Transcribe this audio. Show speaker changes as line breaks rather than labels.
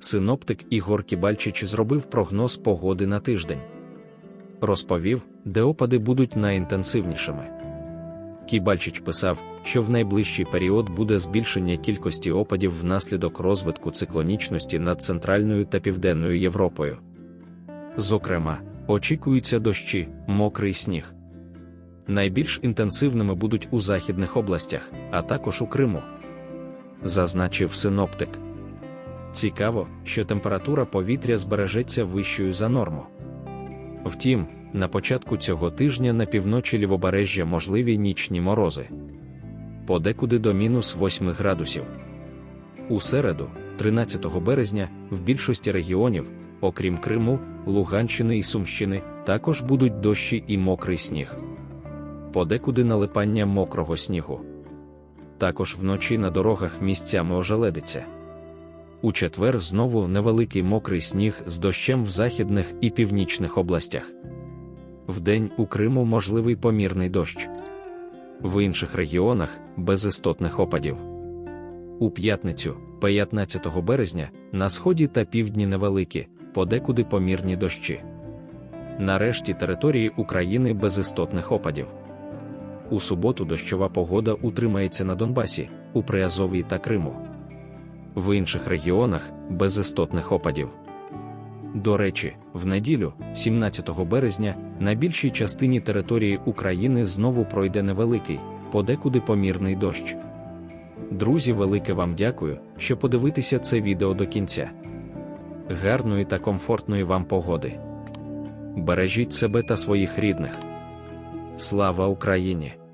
Синоптик Ігор Кібальчич зробив прогноз погоди на тиждень. Розповів, де опади будуть найінтенсивнішими. Кібальчич писав, що в найближчий період буде збільшення кількості опадів внаслідок розвитку циклонічності над Центральною та Південною Європою. Зокрема, очікуються дощі, мокрий сніг. Найбільш інтенсивними будуть у західних областях, а також у Криму. Зазначив синоптик. Цікаво, що температура повітря збережеться вищою за норму. Втім, на початку цього тижня на півночі лівобережжя можливі нічні морози. Подекуди до мінус 8 градусів. У середу, 13 березня, в більшості регіонів, окрім Криму, Луганщини і Сумщини, також будуть дощі і мокрий сніг. Подекуди налипання мокрого снігу. Також вночі на дорогах місцями ожеледиться. У четвер знову невеликий мокрий сніг з дощем в західних і північних областях. Вдень у Криму можливий помірний дощ. В інших регіонах без істотних опадів. У п'ятницю, 15 березня, на сході та півдні невеликі, подекуди помірні дощі. Нарешті території України без істотних опадів. У суботу дощова погода утримається на Донбасі, у Приазов'ї та Криму. В інших регіонах без істотних опадів. До речі, в неділю, 17 березня, на більшій частині території України знову пройде невеликий, подекуди помірний дощ. Друзі, велике вам дякую, що подивитися це відео до кінця. Гарної та комфортної вам погоди. Бережіть себе та своїх рідних. Слава Україні!